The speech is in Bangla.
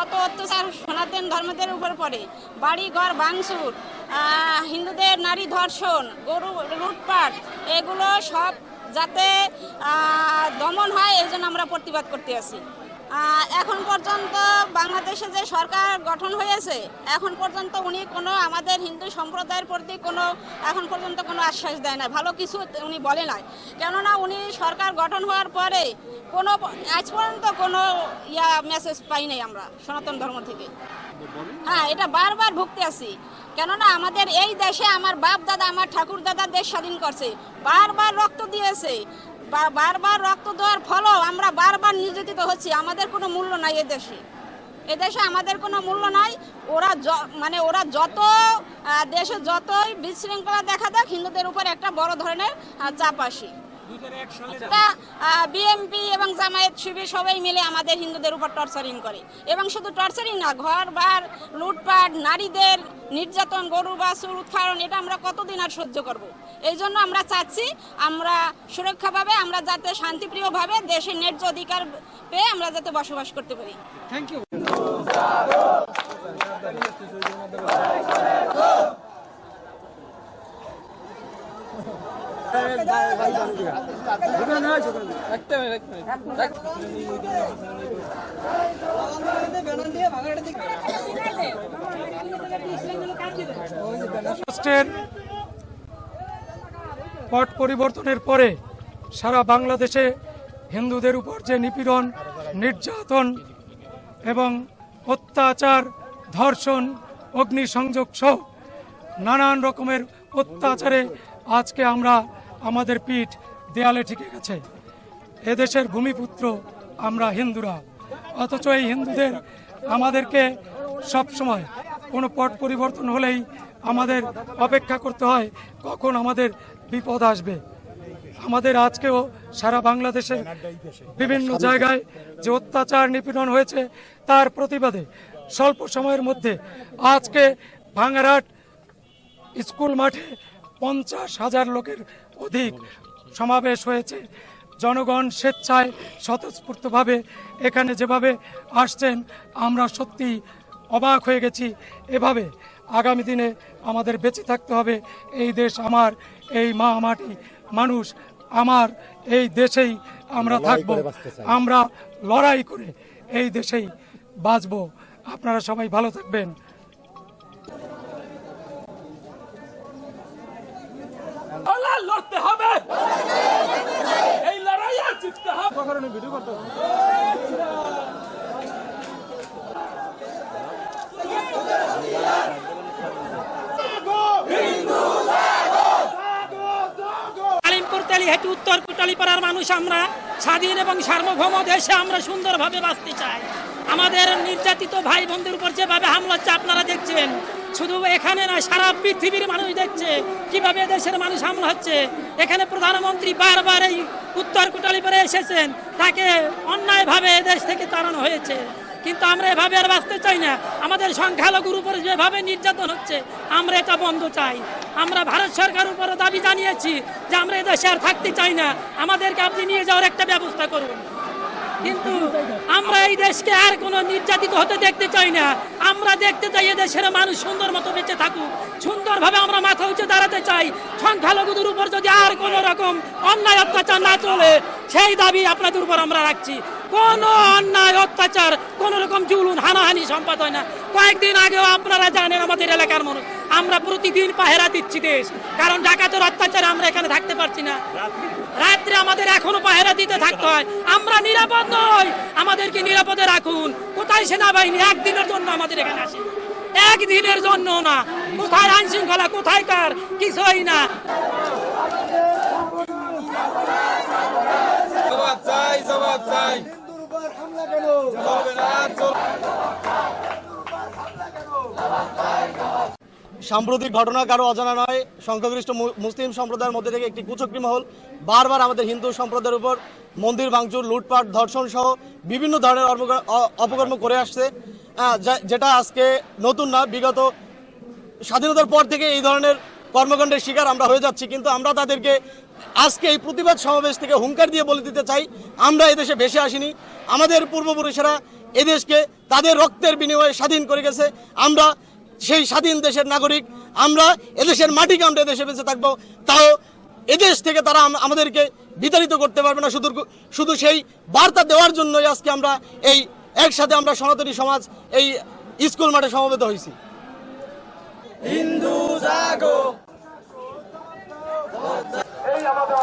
মুসলিম ধর্মদের উপর পড়ে। বাড়ি ঘর ভাঙচুর হিন্দুদের নারী ধর্ষণ গরু লুটপাট এগুলো সব যাতে দমন হয় এই জন্য আমরা প্রতিবাদ করতে আহ, এখন পর্যন্ত বাংলাদেশে যে সরকার গঠন হয়েছে, এখন পর্যন্ত উনি কোনো আমাদের হিন্দু সম্প্রদায়ের প্রতি কোনো, এখন পর্যন্ত কোনো আশ্বাস দেয় না ভালো কিছু উনি বলে নাই। কেননা উনি সরকার গঠন হওয়ার পরে কোনো, আজ পর্যন্ত কোনো ইয়া মেসেজ পাই নাই আমরা, সনাতন ধর্ম থেকে। হ্যাঁ এটা বারবার ভুগতে আছি। কেননা আমাদের এই দেশে আমার বাপ দাদা, আমার ঠাকুর দাদা দেশ স্বাধীন করছে। বারবার রক্ত দিয়েছে। বারবার রক্ত দেওয়ার ফলও আমরা বারবার নির্যাতিত হচ্ছি। আমাদের কোনো মূল্য নাই এ দেশে। এদেশে আমাদের কোনো মূল্য নাই। ওরা মানে ওরা যত দেশে যতই বিশৃঙ্খলা দেখা দেয় হিন্দুদের উপর একটা বড় ধরনের চাপ আসে। তা বিএমপি এবং জামায়াত শিবির সবাই মিলে আমাদের হিন্দুদের উপর টর্চারিং করে। এবং শুধু টর্চারিং না ঘর বার লুটপাট, নারীদের নির্যাতন, গরু বা বাছুর উৎপাদন এটা আমরা কতদিন আর সহ্য করব? এই জন্য আমরা চাচ্ছি আমরা সুরক্ষাভাবে, আমরা যাতে শান্তিপ্রিয়ভাবে দেশের ন্যায্য অধিকার পেয়ে আমরা যাতে বসবাস করতে পারি। থ্যাংক ইউ পট পরিবর্তনের পরে সারা বাংলাদেশে হিন্দুদের উপর যে নিপীড়ন, নির্যাতন এবং অত্যাচার, ধর্ষণ, অগ্নিসংযোগ সহ নানান রকমের অত্যাচারে আজকে আমরা আমাদের পিঠ দেয়ালে ঠেকে গেছে। এদেশের ভূমিপুত্র আমরা হিন্দুরা। অথচ এই হিন্দুদের আমাদেরকে সব সময় কোনো পট পরিবর্তন হলেই আমাদের অপেক্ষা করতে হয়, কখন আমাদের বিপদ আসবে। আমাদের আজকেও সারা বাংলাদেশের বিভিন্ন জায়গায় যে অত্যাচার নিপীড়ন হয়েছে, তার প্রতিবাদে স্বল্প সময়ের মধ্যে আজকে ভাঙারহাট স্কুল মাঠে পঞ্চাশ হাজার লোকের অধিক সমাবেশ হয়েছে। জনগণ স্বেচ্ছায় স্বতঃস্ফূর্তভাবে এখানে যেভাবে আসছেন আমরা সত্যি অবাক হয়ে গেছি। এভাবে আগামী দিনে আমাদের বেঁচে থাকতে হবে। এই দেশ আমার এই মা মাটি মানুষ আমার এই দেশেই আমরা থাকব। আমরা লড়াই করে এই দেশেই বাঁচব। আপনারা সবাই ভালো থাকবেন আল্লাহ লড়তে হবে এই লড়াই আর জিততে হবে তেলিহাটি উত্তর কুটালিপাড়ার মানুষ আমরা। স্বাধীন এবং সার্বভৌম দেশে আমরা সুন্দরভাবে বাঁচতে চাই। আমাদের নির্যাতিত ভাই বোনদের উপর যেভাবে হামলা হচ্ছে, আপনারা দেখছেন। শুধু এখানে না সারা পৃথিবীর মানুষ দেখছে কীভাবে দেশের মানুষ হামলা হচ্ছে। এখানে প্রধানমন্ত্রী বারবার এই উত্তর কুটালিপাড়ে এসেছেন। তাকে অন্যায়ভাবে দেশ থেকে তাড়ানো হয়েছে। কিন্তু আমরা এভাবে আর বাঁচতে চাই না। আমাদের সংখ্যালঘুর উপরে যেভাবে নির্যাতন হচ্ছে, আমরা এটা বন্ধ চাই। আমরা ভারত সরকার উপরে দাবি জানিয়েছি যে আমরা এদেশে আর থাকতে চাই না। আমাদেরকে আপনি নিয়ে যাওয়ার একটা ব্যবস্থা করুন। কিন্তু আমরা এই দেশকে আর কোনো নির্যাতিত হতে দেখতে চাই না। আমরা দেখতে চাই এদেশের মানুষ সুন্দর মতো বেঁচে থাকুক। সুন্দরভাবে আমরা মাথা উঁচে দাঁড়াতে চাই। সংখ্যালঘুদের উপর যদি আর কোনো রকম অন্যায় অত্যাচার না চলে, সেই দাবি আপনাদের উপর আমরা রাখছি। কোনো অন্যায় অত্যাচার, কোন রকম জুলুন হানাহানি সম্পাদ হয় না। কয়েকদিন আগেও আপনারা জানেন আমাদের এলাকার মানুষ আমরা প্রতিদিন পাহেরা দিচ্ছি দেশ। কারণ ডাকাতের অত্যাচারে আমরা এখানে থাকতে পারছি না। রাত্রে আমাদের এখনও পাহেরা দিতে থাকতে হয়। আমরা নিরাপদ নই। আমাদেরকে নিরাপদে রাখুন। কোথায় সেনাবাহিনী? একদিনের জন্য আমাদের এখানে আসে একদিনের জন্য না। কোথায় আইন শৃঙ্খলা কোথায় কার? কিছুই না। জবাব চাই জবাব চাই। সাম্প্রতিক ঘটনা কারও অজানা নয়, সংখ্যাগরিষ্ঠ মুসলিম সম্প্রদায়ের মধ্যে থেকে একটি কুচক্রী মহল বারবার আমাদের হিন্দু সম্প্রদায়ের উপর মন্দির ভাঙচুর, লুটপাট, ধর্ষণ সহ বিভিন্ন ধরনের অপকর্ম- করে আসছে। যেটা আজকে নতুন না, বিগত স্বাধীনতার পর থেকে এই ধরনের কর্মকাণ্ডের শিকার আমরা হয়ে যাচ্ছি, কিন্তু আমরা তাদেরকে আজকে এই প্রতিবাদ সমাবেশ থেকে হুঙ্কার দিয়ে বলে দিতে চাই, আমরা এদেশে ভেসে আসিনি। আমাদের পূর্বপুরুষেরা এদেশকে তাদের রক্তের বিনিময়ে স্বাধীন করে গেছে। আমরা সেই স্বাধীন দেশের নাগরিক, আমরা এদেশের মাটিকে আমরা এদেশে বেঁচে থাকব, তাও এদেশ থেকে তারা আমাদেরকে বিতাড়িত করতে পারবে না। শুধু শুধু সেই বার্তা দেওয়ার জন্যই আজকে আমরা এই একসাথে আমরা সনাতনী সমাজ এই স্কুল মাঠে সমবেত হয়েছি। হিন্দু জাগো। এই আমাদের